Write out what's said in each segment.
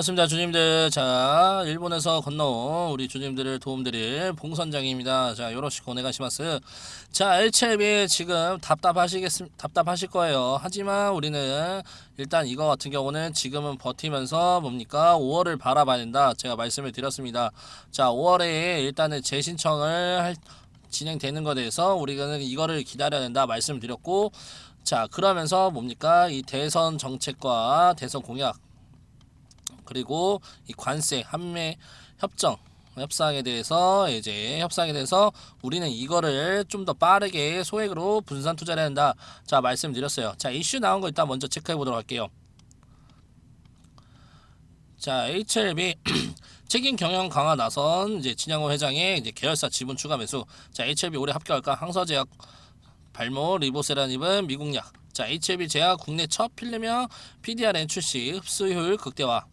반갑습니다. 주님들 자 일본에서 건너온 우리 주님들을 도움드릴 봉선장입니다. 자 요로시 고네가시마스. 자 HLB 지금 답답하시겠 답답하실 거예요. 하지만 우리는 일단 이거 같은 경우는 지금은 버티면서 뭡니까? 5월을 바라봐야 된다. 제가 말씀을 드렸습니다. 자 5월에 일단은 재신청을 할 진행되는 것에 대해서 우리는 이거를 기다려야 된다 말씀드렸고 자 그러면서 뭡니까? 이 대선 정책과 대선 공약 그리고 이 관세 한매 협정 협상에 대해서 이제 협상에 대해서 우리는 이거를 좀 더 빠르게 소액으로 분산 투자를 한다. 자 말씀드렸어요. 자 이슈 나온 거 일단 먼저 체크해 보도록 할게요. 자 HLB 책임 경영 강화 나선 이제 진양호 회장의 이제 계열사 지분 추가 매수. 자 HLB 올해 합격할까? 항서제약 발모 리보세라닙은 미국약. 자 HLB 제약 국내 첫 필름형 PDRN 출시 흡수 효율 극대화.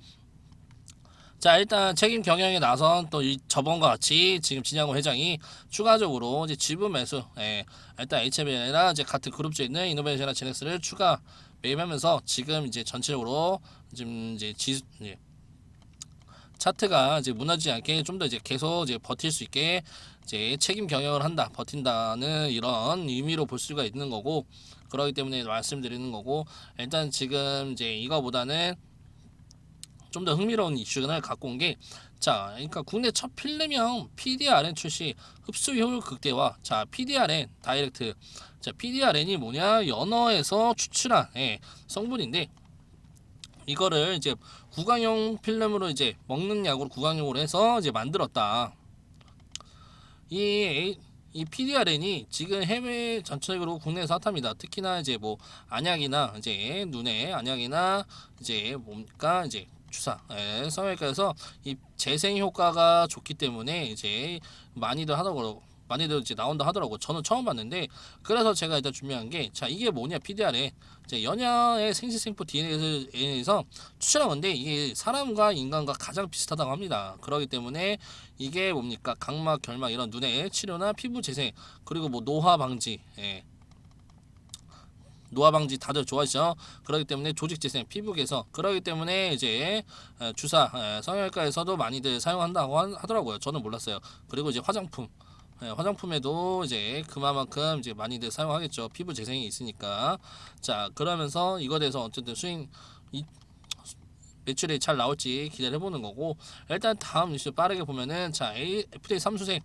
자 일단 책임 경영에 나선 또 이 저번과 같이 지금 진양호 회장이 추가적으로 이제 지분 매수 예, 일단 HM이나 이제 같은 그룹주에 있는 이노베이션이나 제넥스를 추가 매입하면서 지금 이제 전체적으로 지금 이제 지 이제 차트가 이제 무너지지 않게 좀 더 이제 계속 이제 버틸 수 있게 이제 책임 경영을 한다 버틴다는 이런 의미로 볼 수가 있는 거고 그렇기 때문에 말씀드리는 거고 일단 지금 이제 이거보다는 좀 더 흥미로운 이슈를 갖고 온 게 자, 그러니까 국내 첫 필름형 PDRN 출시 흡수 효율 극대화. 자, PDRN 다이렉트. 자, PDRN이 뭐냐? 연어에서 추출한 예, 성분인데 이거를 이제 구강용 필름으로 이제 먹는 약으로 구강용으로 해서 이제 만들었다. 이 이 PDRN이 지금 해외 전체적으로 국내에서 핫합니다. 특히나 이제 뭐 안약이나 이제 눈에 안약이나 이제 뭡니까 이제 주사, 예, 성형외과에서 이 재생 효과가 좋기 때문에 이제 많이들 하더라고. 많이들 이제 나온다 하더라고. 저는 처음 봤는데 그래서 제가 일단 준비한 게 자 이게 뭐냐 PDR에 이제 연야의 생시생포 DNA에서 추출한 건데 이게 사람과 인간과 가장 비슷하다고 합니다. 그렇기 때문에 이게 뭡니까 각막, 결막 이런 눈의 치료나 피부 재생 그리고 뭐 노화 방지, 예. 노화 방지 다들 좋아하시죠? 그렇기 때문에 조직 재생, 피부 개선 그렇기 때문에 이제 에, 주사 에, 성형외과에서도 많이들 사용한다고 하- 하더라고요. 저는 몰랐어요. 그리고 이제 화장품 예, 화장품에도 이제 그만큼 이제 많이들 사용하겠죠. 피부 재생이 있으니까. 자, 그러면서 이거에 대해서 어쨌든 수익 이, 매출이 잘 나올지 기대를 해보는 거고 일단 다음 뉴스 빠르게 보면은 자 A, FDA 삼수생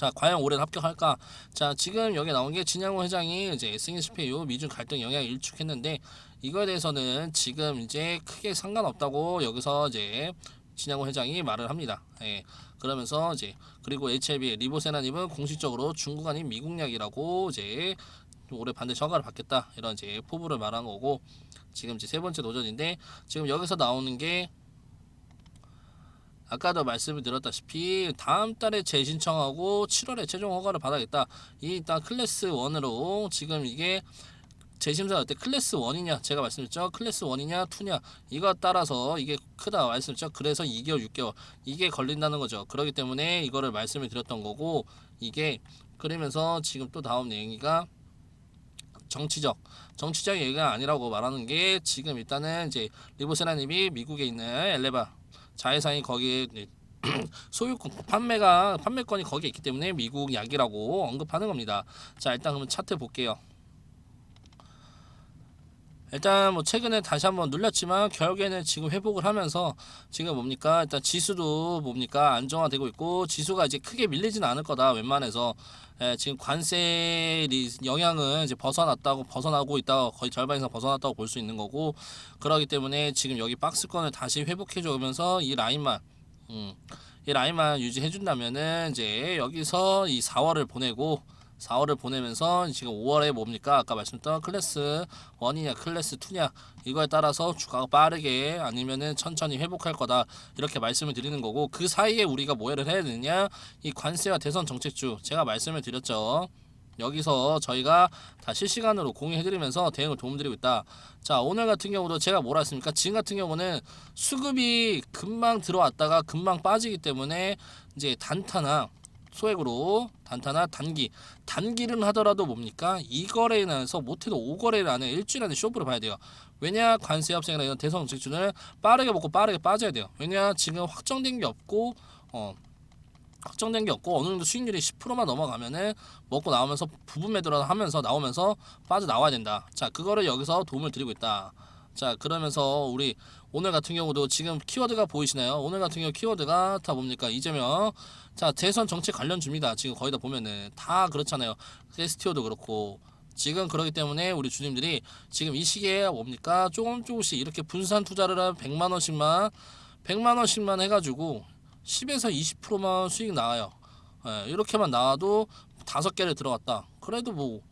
자 과연 올해 합격할까? 자 지금 여기 나온 게 진양호 회장이 이제 승인 실패 이후 미중 갈등 영향을 일축했는데 이거에 대해서는 지금 이제 크게 상관없다고 여기서 이제 진양호 회장이 말을 합니다. 예. 그러면서 이제 그리고 HIV 리보세나님은 공식적으로 중국 아닌 미국 약이라고 이제 올해 반드시 허가를 받겠다. 이런 이제 포부를 말한 거고 지금 이제 세 번째 노전인데 지금 여기서 나오는 게 아까도 말씀을 드렸다시피 다음 달에 재신청하고 7월에 최종 허가를 받아야겠다. 이 일단 클래스 1으로 지금 이게 재심사 때 클래스 1이냐 제가 말씀드렸죠? 클래스 1이냐 2냐 이거 따라서 이게 크다 말씀드렸죠? 그래서 2개월 6개월 이게 걸린다는 거죠. 그렇기 때문에 이거를 말씀을 드렸던 거고 이게 그러면서 지금 또 다음 내용이가 정치적 정치적 얘기가 아니라고 말하는 게 지금 일단은 이제 리보세라님이 미국에 있는 엘레바 자회사이 거기에 이제 소유 판매가 판매권이 거기에 있기 때문에 미국 약이라고 언급하는 겁니다. 자 일단 그러면 차트 볼게요. 일단 뭐 최근에 다시 한번 눌렸지만 결국에는 지금 회복을 하면서 지금 뭡니까? 일단 지수도 뭡니까? 안정화되고 있고 지수가 이제 크게 밀리지는 않을 거다 웬만해서. 예, 지금 관세 리- 영향은 이제 벗어났다고 벗어나고 있다 거의 절반 이상 벗어났다고 볼 수 있는 거고 그러기 때문에 지금 여기 박스권을 다시 회복해 주면서 이 라인만 음, 이 라인만 유지해 준다면은 이제 여기서 이 4월을 보내고 4월을 보내면서 지금 5월에 뭡니까 아까 말씀드렸던 클래스 1이냐 클래스 2냐 이거에 따라서 주가가 빠르게 아니면은 천천히 회복할 거다 이렇게 말씀을 드리는 거고 그 사이에 우리가 뭐를 해야 되느냐 이 관세와 대선 정책주 제가 말씀을 드렸죠 여기서 저희가 다 실시간으로 공유해드리면서 대응을 도움드리고 있다. 자 오늘 같은 경우도 제가 뭐라 했습니까? 지금 같은 경우는 수급이 금방 들어왔다가 금방 빠지기 때문에 이제 단타나 소액으로 단타나 단기 단기는 하더라도 뭡니까? 2거래에 나서 못해도 5거래를 안에 일주일 안에 쇼부를 봐야 돼요. 왜냐 관세 협상이나 이런 대성 정책준을 빠르게 먹고 빠르게 빠져야 돼요. 왜냐 지금 확정된 게 없고 어 확정된 게 없고 어느 정도 수익률이 10%만 넘어가면은 먹고 나오면서 부분 매도를 하면서 나오면서 빠져 나와야 된다. 자 그거를 여기서 도움을 드리고 있다. 자 그러면서 우리 오늘 같은 경우도 지금 키워드가 보이시나요? 오늘 같은 경우 키워드가 다 뭡니까 이재명 자 대선 정책 관련주입니다. 지금 거의 다 보면은 다 그렇잖아요. STO도 그렇고 지금 그렇기 때문에 우리 주님들이 지금 이 시기에 뭡니까 조금 조금씩 이렇게 분산 투자를 한 100만 원씩만 100만 원씩만 해가지고 10에서 20%만 수익 나와요. 예, 이렇게만 나와도 다섯 개를 들어갔다. 그래도 뭐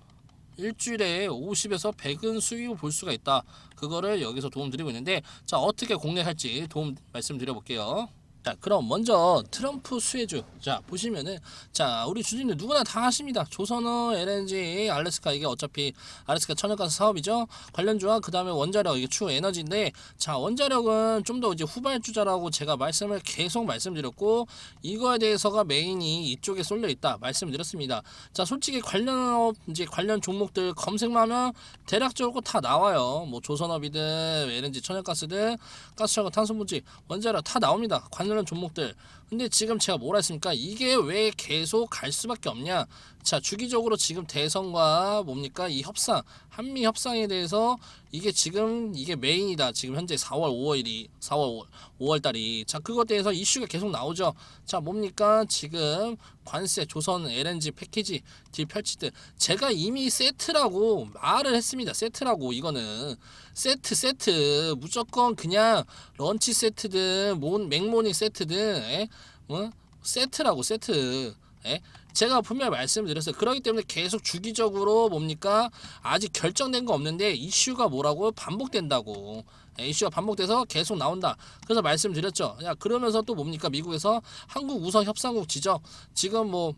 일주일에 50에서 100은 수익을 볼 수가 있다. 그거를 여기서 도움 드리고 있는데 자 어떻게 공략할지 도움 말씀드려 볼게요. 자 그럼 먼저 트럼프 수혜주. 자 보시면은 자 우리 주주님들 누구나 다 하십니다. 조선어 LNG 알래스카 이게 어차피 알래스카 천연가스 사업이죠? 관련주와 그 다음에 원자력 이게 추 에너지인데 자 원자력은 좀 더 이제 후발주자라고 제가 말씀을 계속 말씀드렸고 이거에 대해서가 메인이 이쪽에 쏠려 있다 말씀드렸습니다. 자 솔직히 관련업 이제 관련 종목들 검색만 하면 대략적으로 다 나와요. 뭐 조선업이든 LNG 천연가스든 가스철과 탄소분지 원자력 다 나옵니다. 관련 종목들 근데 지금 제가 뭐라 했습니까? 이게 왜 계속 갈 수밖에 없냐? 자 주기적으로 지금 대선과 뭡니까? 이 협상 한미 협상에 대해서 이게 지금 이게 메인이다. 지금 현재 4월 5월이 4월 5월 달이. 자 그것 대해서 이슈가 계속 나오죠. 자 뭡니까? 지금 관세 조선 LNG 패키지 딜 펼치듯. 제가 이미 세트라고 말을 했습니다. 세트라고 이거는. 세트 세트. 무조건 그냥 런치 세트든 몬 맥모닝 세트든 에? 어? 세트라고 세트 에? 제가 분명히 말씀드렸어요. 그렇기 때문에 계속 주기적으로 뭡니까 아직 결정된 거 없는데 이슈가 뭐라고 반복된다고 에, 이슈가 반복돼서 계속 나온다. 그래서 말씀드렸죠. 야 그러면서 또 뭡니까 미국에서 한국 우선 협상국 지적 지금 뭐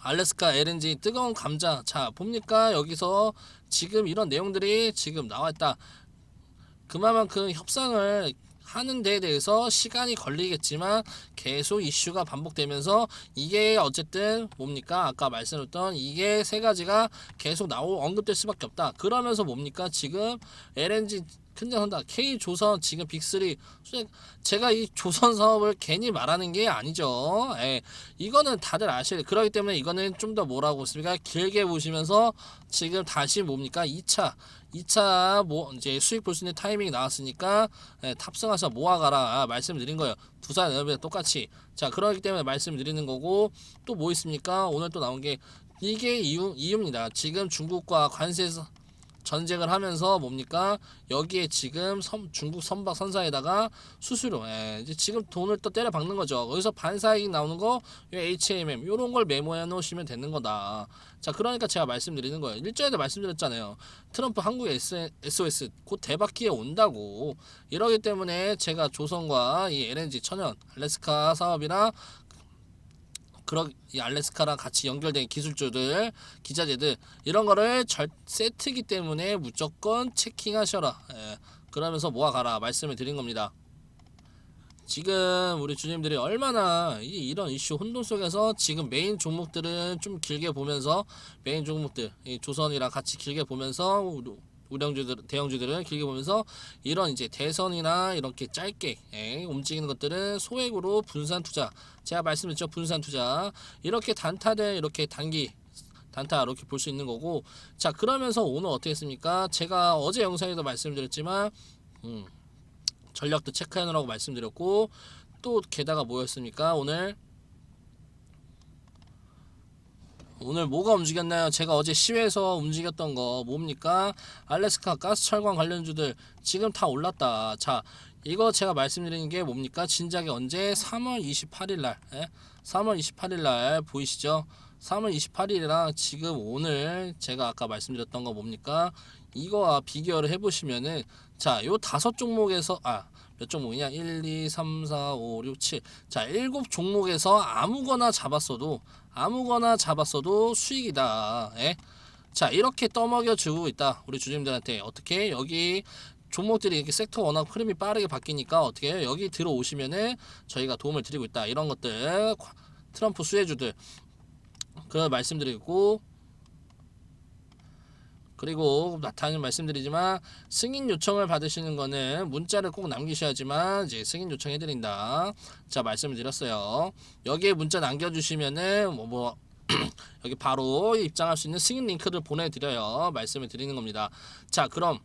알래스카 LNG 뜨거운 감자 자 봅니까 여기서 지금 이런 내용들이 지금 나왔다. 그만큼 협상을 하는 데에 대해서 시간이 걸리겠지만 계속 이슈가 반복되면서 이게 어쨌든 뭡니까 아까 말씀드렸던 이게 세 가지가 계속 나오 언급될 수밖에 없다 그러면서 뭡니까 지금 LNG 큰장한다 K 조선 지금 빅3 제가 이 조선 사업을 괜히 말하는 게 아니죠. 예, 이거는 다들 돼. 그렇기 때문에 이거는 좀 더 뭐라고 했습니까? 길게 보시면서 지금 다시 뭡니까? 2차 2차 뭐 이제 수익 볼 수 있는 타이밍이 나왔으니까 예, 탑승해서 모아가라 아, 말씀드린 거예요. 두산 에너비랑 똑같이 자 그렇기 때문에 말씀드리는 거고 또 뭐 있습니까? 오늘 또 나온 게 이게 이유 이유입니다. 지금 중국과 관세에서 전쟁을 하면서 뭡니까? 여기에 지금 선, 중국 선박 선사에다가 수수료 예, 이제 지금 돈을 또 때려 박는 거죠. 여기서 반사이익 나오는 거 HMM 요런 걸 메모해 놓으시면 되는 거다. 자 그러니까 제가 말씀드리는 거예요. 일전에도 말씀드렸잖아요. 트럼프 한국 SOS 곧 대박기에 온다고. 이러기 때문에 제가 조선과 이 LNG 천연 알래스카 사업이랑 그런 이 알래스카랑 같이 연결된 기술주들, 기자재들 이런 거를 절 세트기 때문에 무조건 체킹하셔라. 예, 그러면서 모아가라 말씀을 드린 겁니다. 지금 우리 주님들이 얼마나 이, 이런 이슈 혼돈 속에서 지금 메인 종목들은 좀 길게 보면서 메인 종목들 이 조선이랑 같이 길게 보면서 우량주들 대형주들은 길게 보면서 이런 이제 대선이나 이렇게 짧게 예, 움직이는 것들은 소액으로 분산 투자 제가 말씀드렸죠. 분산 투자. 이렇게 단타들 이렇게 단기 단타 이렇게 볼 수 있는 거고. 자 그러면서 오늘 어떻게 했습니까? 제가 어제 영상에도 말씀드렸지만 음, 전략도 체크해 놓으라고 말씀드렸고 또 게다가 뭐였습니까? 오늘 오늘 뭐가 움직였나요? 제가 어제 시외에서 움직였던 거 뭡니까? 알래스카 가스 철강 관련주들 지금 다 올랐다. 자, 이거 제가 말씀드리는 게 뭡니까? 진작에 언제? 3월 28일 날. 예? 3월 28일 날 보이시죠? 3월 28일이랑 지금 오늘 제가 아까 말씀드렸던 거 뭡니까? 이거와 비교를 해 보시면은 자, 요 다섯 종목에서 아, 몇 종목이냐? 1, 2, 3, 4, 5, 6, 7. 자, 일곱 종목에서 아무거나 잡았어도 아무거나 잡았어도 수익이다. 예? 자, 이렇게 떠먹여 주고 있다. 우리 주주님들한테 어떻게 여기 종목들이 이렇게 섹터 워낙 흐름이 빠르게 바뀌니까 어떻게 해요? 여기 들어오시면은 저희가 도움을 드리고 있다. 이런 것들 트럼프 수혜주들 그 말씀드리고 그리고 나타나는 말씀드리지만 승인 요청을 받으시는 거는 문자를 꼭 남기셔야지만 이제 승인 요청 해드린다. 자 말씀을 드렸어요. 여기에 문자 남겨주시면은 뭐, 뭐 여기 바로 입장할 수 있는 승인 링크를 보내드려요. 말씀을 드리는 겁니다. 자 그럼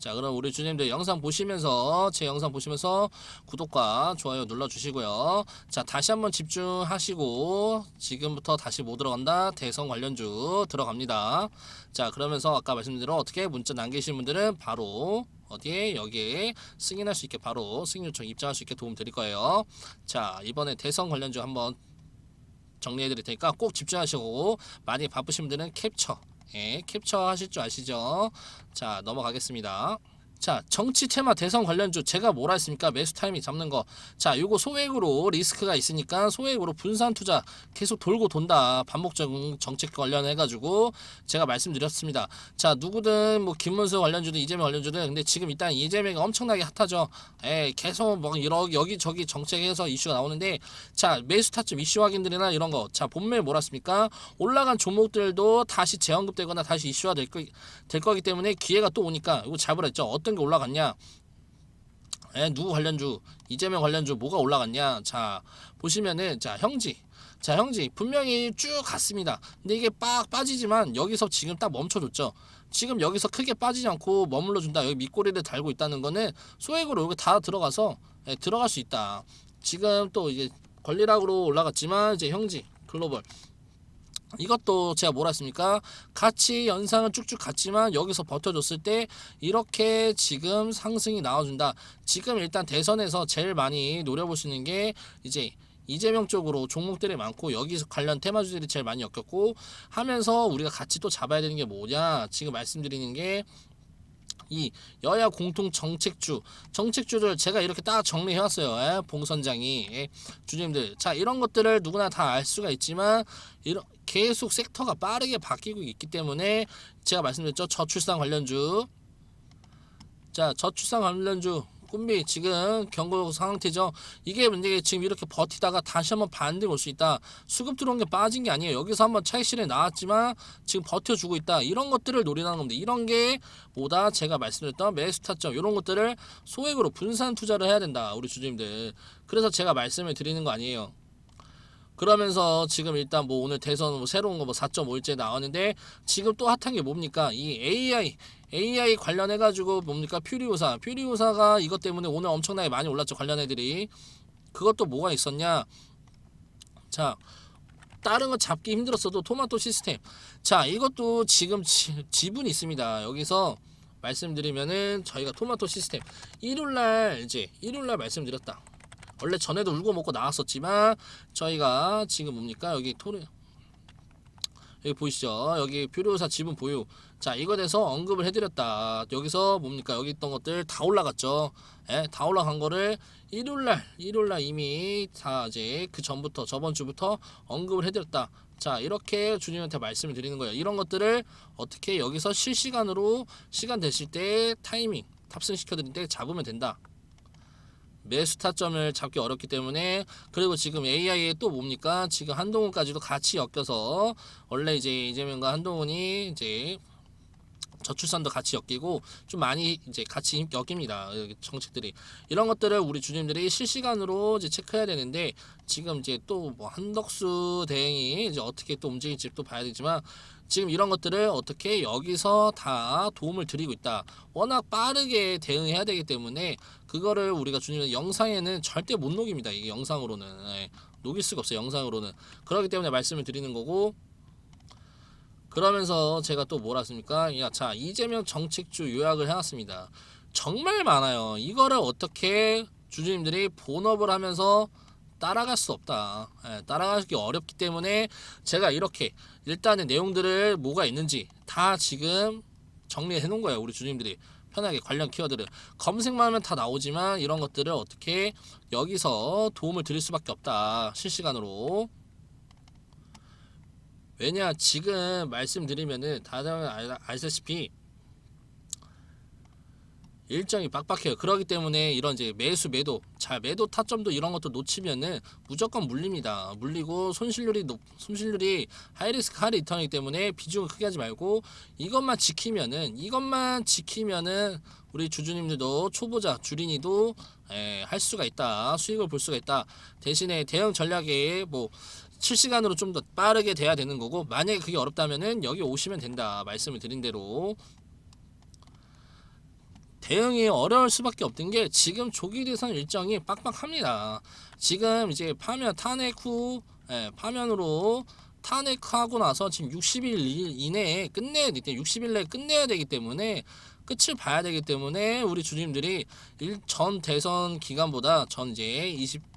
자 그럼 우리 주님들 영상 보시면서 제 영상 보시면서 구독과 좋아요 눌러주시고요. 자 다시 한번 집중하시고 지금부터 다시 뭐 들어간다? 대선 관련주 들어갑니다. 자 그러면서 아까 말씀드린 대로 어떻게 문자 남기신 분들은 바로 어디에? 여기에 승인할 수 있게 바로 승인 요청 입장할 수 있게 도움 드릴 거예요. 자 이번에 대선 관련주 한번 정리해 드릴 테니까 꼭 집중하시고 많이 바쁘신 분들은 캡처 예, 캡처 하실 줄 아시죠? 자, 넘어가겠습니다. 자, 정치 테마 대선 관련주 제가 뭐라 했습니까? 매수 타이밍 잡는 거. 자, 요거 소액으로 리스크가 있으니까 소액으로 분산 투자 계속 돌고 돈다. 반복적 정책 관련해 가지고 제가 말씀드렸습니다. 자, 누구든 뭐 김문수 관련주든 이재명 관련주든 근데 지금 일단 이재명이 엄청나게 핫하죠. 에, 계속 뭐 여러 여기 저기 정책에서 이슈가 나오는데 자, 매수 타점 이슈 확인들이나 이런 거. 자, 본命뭐랐습니까? 올라간 종목들도 다시 재언급되거나 다시 이슈화 될, 거, 될 거기 때문에 기회가 또 오니까 이거 잡으라 했죠. 어떤 게 올라갔냐? 에, 누구 관련주? 이재명 관련주 뭐가 올라갔냐? 자, 보시면은 자, 형지. 자, 형지 분명히 쭉 갔습니다. 근데 이게 빡 빠지지만 여기서 지금 딱 멈춰줬죠. 지금 여기서 크게 빠지지 않고 머물러 준다. 여기 밑꼬리를 달고 있다는 거는 소액으로 여기 다 들어가서 예, 들어갈 수 있다. 지금 또 이제 권리락으로 올라갔지만 이제 형지 글로벌 이것도 제가 뭐라 했습니까? 같이 연상은 쭉쭉 갔지만 여기서 버텨줬을 때 이렇게 지금 상승이 나와준다. 지금 일단 대선에서 제일 많이 노려볼 수 있는 게 이제 이재명 쪽으로 종목들이 많고 여기서 관련 테마주들이 제일 많이 엮였고 하면서 우리가 같이 또 잡아야 되는 게 뭐냐 지금 말씀드리는 게 이 여야 공통 정책주 정책주들 제가 이렇게 딱 정리해왔어요. 예? 봉선장이 예? 주님들 자 이런 것들을 누구나 다 알 수가 있지만 이런 계속 섹터가 빠르게 바뀌고 있기 때문에 제가 말씀드렸죠 저출산 관련주 자 저출산 관련주 꿈비 지금 경고 상태죠. 이게 문제가 지금 이렇게 버티다가 다시 한번 반등 올수 있다. 수급 들어온 게 빠진 게 아니에요. 여기서 한번 차익실에 나왔지만 지금 버텨주고 있다. 이런 것들을 노리라는 겁니다. 이런 게 뭐다 제가 말씀드렸던 매수 타점 이런 것들을 소액으로 분산 투자를 해야 된다. 우리 주주님들. 그래서 제가 말씀을 드리는 거 아니에요. 그러면서 지금 일단 뭐 오늘 대선 뭐 새로운 거 뭐 4.5일째 나왔는데 지금 또 핫한 게 뭡니까? 이 AI AI 관련해 가지고 뭡니까? 퓨리오사. 퓨리오사가 이것 때문에 오늘 엄청나게 많이 올랐죠. 관련 애들이. 그것도 뭐가 있었냐? 자, 다른 거 잡기 힘들었어도 토마토 시스템. 자, 이것도 지금 지, 지분이 있습니다. 여기서 말씀드리면은 저희가 토마토 시스템 일요일 날 이제 일요일 날 말씀드렸다. 원래 전에도 울고 먹고 나왔었지만 저희가 지금 뭡니까? 여기 토르 여기 보이시죠? 여기 퓨리오사 지분 보유. 자, 이거 대해서 언급을 해드렸다. 여기서 뭡니까? 여기 있던 것들 다 올라갔죠. 예, 다 올라간 거를 일요일날, 일요일날 이미 다 이제 그 전부터 저번 주부터 언급을 해드렸다. 자, 이렇게 주님한테 말씀을 드리는 거예요. 이런 것들을 어떻게 여기서 실시간으로 시간 되실 때 타이밍 탑승시켜 드릴 때 잡으면 된다. 매수 타점을 잡기 어렵기 때문에 그리고 지금 AI에 또 뭡니까? 지금 한동훈까지도 같이 엮여서 원래 이제 이재명과 한동훈이 이제 저출산도 같이 엮이고 좀 많이 이제 같이 엮입니다 정책들이 이런 것들을 우리 주님들이 실시간으로 이제 체크해야 되는데 지금 이제 또 뭐 한덕수 대행이 이제 어떻게 또 움직일지 또 봐야 되지만 지금 이런 것들을 어떻게 여기서 다 도움을 드리고 있다. 워낙 빠르게 대응해야 되기 때문에 그거를 우리가 주님 영상에는 절대 못 녹입니다. 이게 영상으로는 예, 녹일 수가 없어요. 영상으로는 그렇기 때문에 말씀을 드리는 거고 그러면서 제가 또 뭐라 했습니까? 야, 자 이재명 정책주 요약을 해놨습니다. 정말 많아요. 이거를 어떻게 주주님들이 본업을 하면서 따라갈 수 없다. 예, 따라가기 어렵기 때문에 제가 이렇게 일단은 내용들을 뭐가 있는지 다 지금 정리해 놓은 거예요. 우리 주님들이 편하게 관련 키워드를 검색만 하면 다 나오지만 이런 것들을 어떻게 여기서 도움을 드릴 수밖에 없다. 실시간으로. 왜냐 지금 말씀드리면은 다들 알- 아시다시피 일정이 빡빡해요. 그렇기 때문에 이런 이제 매수 매도 자 매도 타점도 이런 것도 놓치면은 무조건 물립니다. 물리고 손실률이 높 손실률이 하이리스크 하이리턴이기 때문에 비중을 크게 하지 말고 이것만 지키면은 이것만 지키면은 우리 주주님들도 초보자 주린이도 에, 할 수가 있다 수익을 볼 수가 있다 대신에 대응 전략에 뭐 실시간으로 좀 더 빠르게 돼야 되는 거고 만약에 그게 어렵다면은 여기 오시면 된다 말씀을 드린 대로 대응이 어려울 수밖에 없던 게 지금 조기 대선 일정이 빡빡합니다. 지금 이제 파면 탄핵 후 예, 파면으로 탄핵하고 나서 지금 60일 이내에 끝내야 되기 때문에 60일 내에 끝내야 되기 때문에 끝을 봐야 되기 때문에 우리 주님들이 일, 전 대선 기간보다 전 이제 20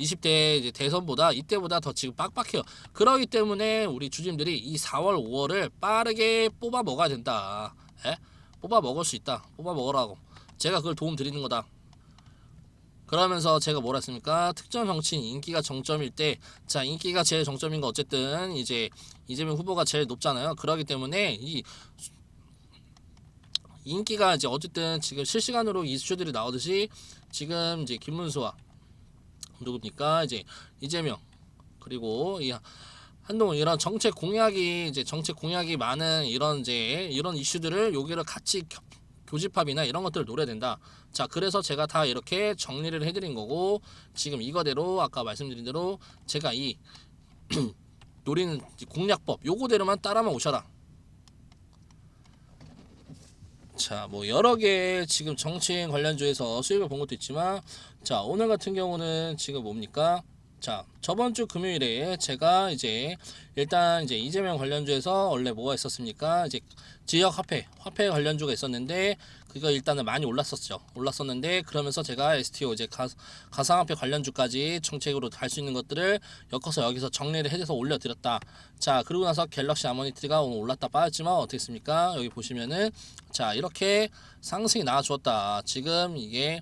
20대 이제 대선보다 이때보다 더 지금 빡빡해요. 그러기 때문에 우리 주님들이 이 4월 5월을 빠르게 뽑아 먹어야 된다. 예? 뽑아 먹을 수 있다. 뽑아 먹으라고. 제가 그걸 도움 드리는 거다. 그러면서 제가 뭐라 했습니까? 특정 정치인 인기가 정점일 때, 자 인기가 제일 정점인 거 어쨌든 이제 이재명 후보가 제일 높잖아요. 그러기 때문에 이 인기가 이제 어쨌든 지금 실시간으로 이슈들이 나오듯이 지금 이제 김문수와 누굽니까 이제 이재명 그리고 이 한동훈 이런 정책 공약이 이제 정책 공약이 많은 이런 이제 이런 이슈들을 여기를 같이 겨- 교집합이나 이런 것들을 노려야 된다. 자, 그래서 제가 다 이렇게 정리를 해드린 거고 지금 이거대로 아까 말씀드린 대로 제가 이 노리는 이 공략법 요거대로만 따라만 오셔라. 자, 뭐 여러 개 지금 정치인 관련주에서 수익을 본 것도 있지만 자, 오늘 같은 경우는 지금 뭡니까? 자, 저번 주 금요일에 제가 이제 일단 이제 이재명 관련주에서 원래 뭐가 있었습니까? 이제 지역 화폐, 화폐 관련주가 있었는데 그거 일단은 많이 올랐었죠. 올랐었는데 그러면서 제가 STO 이제 가, 가상화폐 관련주까지 정책으로 갈 수 있는 것들을 엮어서 여기서 정리를 해서 올려드렸다. 자, 그리고 나서 갤럭시 아모니티가 오늘 올랐다 빠졌지만 어떻게 했습니까? 여기 보시면은 자, 이렇게 상승이 나와주었다. 지금 이게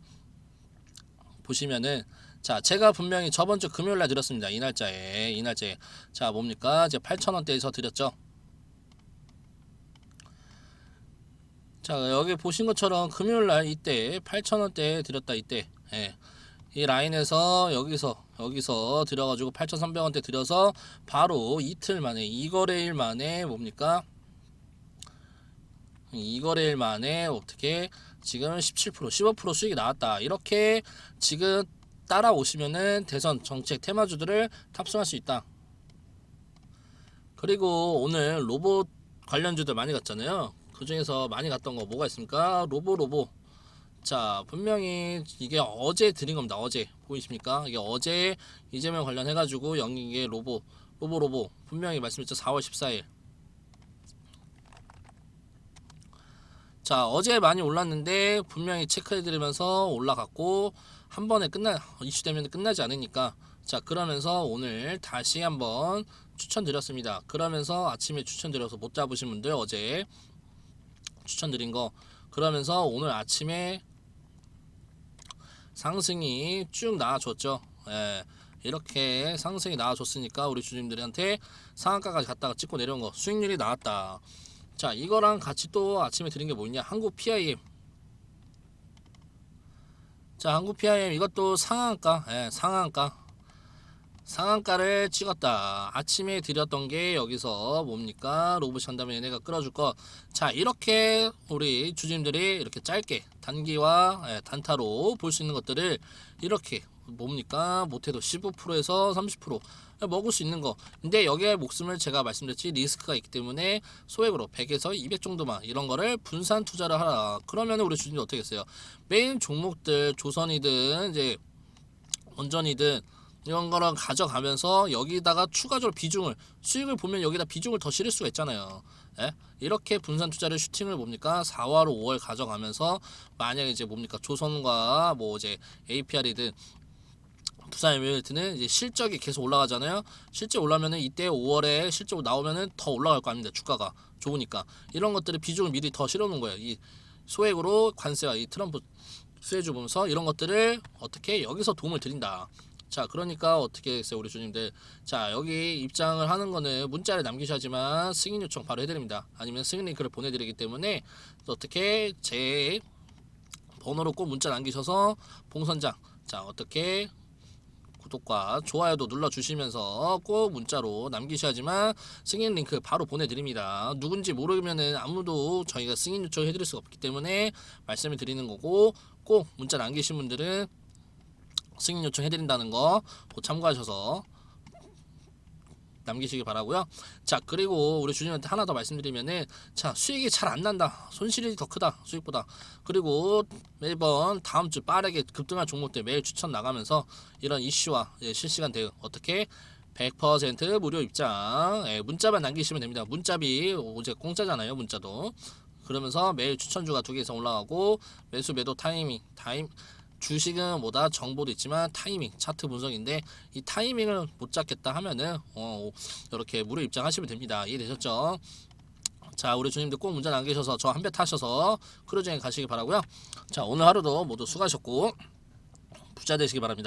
보시면은 자 제가 분명히 저번 주 금요일 날 드렸습니다 이 날짜에 이 날짜에 자 뭡니까 이제 8,000원대에서 드렸죠 자 여기 보신 것처럼 금요일 날 이때 8,000원대 드렸다 이때 예. 이 라인에서 여기서 여기서 들어가지고 8,300원대 들여서 바로 이틀 만에 이 거래일 만에 뭡니까 이 거래일 만에 어떻게 지금 17% 15% 수익이 나왔다 이렇게 지금 따라오시면은 대선 정책 테마주들을 탑승할 수 있다. 그리고 오늘 로봇 관련주들 많이 갔잖아요. 그 중에서 많이 갔던 거 뭐가 있습니까? 로보 로보. 자 분명히 이게 어제 드린 겁니다. 어제 보이십니까? 이게 어제 이재명 관련해 가지고 영인 게 로보 로보 로보 분명히 말씀드렸죠. 4월 14일. 자 어제 많이 올랐는데 분명히 체크해 드리면서 올라갔고 한 번에 끝나 이슈되면 끝나지 않으니까 자 그러면서 오늘 다시 한번 추천드렸습니다 그러면서 아침에 추천드려서 못 잡으신 분들 어제 추천드린 거. 그러면서 오늘 아침에 상승이 쭉 나와줬죠. 예, 이렇게 상승이 나와줬으니까 우리 주님들한테 상한가까지 갔다가 찍고 내려온 거 수익률이 나왔다. 자 이거랑 같이 또 아침에 드린 게 뭐냐? 한국 PIM 자 한국 PIM 이것도 상한가? 예, 상한가 상한가를 찍었다. 아침에 드렸던 게 여기서 뭡니까? 로봇이 한다면 얘네가 끌어줄 거 자 이렇게 우리 주주님들이 이렇게 짧게 단기와 예, 단타로 볼 수 있는 것들을 이렇게 뭡니까? 못해도 15%에서 30% 먹을 수 있는 거. 근데 여기에 목숨을 제가 말씀드렸지 리스크가 있기 때문에 소액으로 100에서 200 정도만 이런 거를 분산 투자를 하라. 그러면 우리 주주님 어떻게 했어요? 메인 종목들 조선이든 이제 원전이든 이런 거를 가져가면서 여기다가 추가적으로 비중을 수익을 보면 여기다 비중을 더 실을 수가 있잖아요. 예? 이렇게 분산 투자를 슈팅을 뭡니까 4월 5월 가져가면서 만약에 이제 뭡니까 조선과 뭐 이제 APR이든 부산 에미레이트는 이제 실적이 계속 올라가잖아요. 실적 올라면은 이때 5월에 실적 나오면은 더 올라갈 거 아닙니다. 주가가 좋으니까 이런 것들을 비중을 미리 더 실어놓은 거예요. 이 소액으로 관세와 이 트럼프 수혜주 보면서 이런 것들을 어떻게 여기서 도움을 드린다. 자, 그러니까 어떻게 했어요, 우리 주님들? 자, 여기 입장을 하는 거는 문자를 남기셔야지만 승인 요청 바로 해드립니다. 아니면 승인 링크를 보내드리기 때문에 어떻게 제 번호로 꼭 문자 남기셔서 봉선장 자 어떻게 구독과 좋아요도 눌러주시면서 꼭 문자로 남기셔야지만 승인 링크 바로 보내드립니다. 누군지 모르면은 아무도 저희가 승인 요청 해드릴 수가 없기 때문에 말씀을 드리는 거고 꼭 문자 남기신 분들은 승인 요청 해드린다는 거꼭 참고하셔서 남기시기 바라고요. 자 그리고 우리 주님한테 하나 더 말씀드리면은 자 수익이 잘 안 난다. 손실이 더 크다 수익보다. 그리고 매번 다음 주 빠르게 급등할 종목들 매일 추천 나가면서 이런 이슈와 예, 실시간 대응 어떻게 100% 무료 입장 예, 문자만 남기시면 됩니다. 문자비 어제 공짜잖아요 문자도. 그러면서 매일 추천주가 두개 이상 올라가고 매수 매도 타이밍 타임 주식은 뭐다? 정보도 있지만 타이밍 차트 분석인데 이 타이밍을 못 잡겠다 하면은 어 이렇게 무료 입장하시면 됩니다. 이해되셨죠? 자 우리 주님들 꼭 문자 남기셔서 저 한 배 타셔서 크루즈행 가시기 바라고요. 자 오늘 하루도 모두 수고하셨고 부자 되시기 바랍니다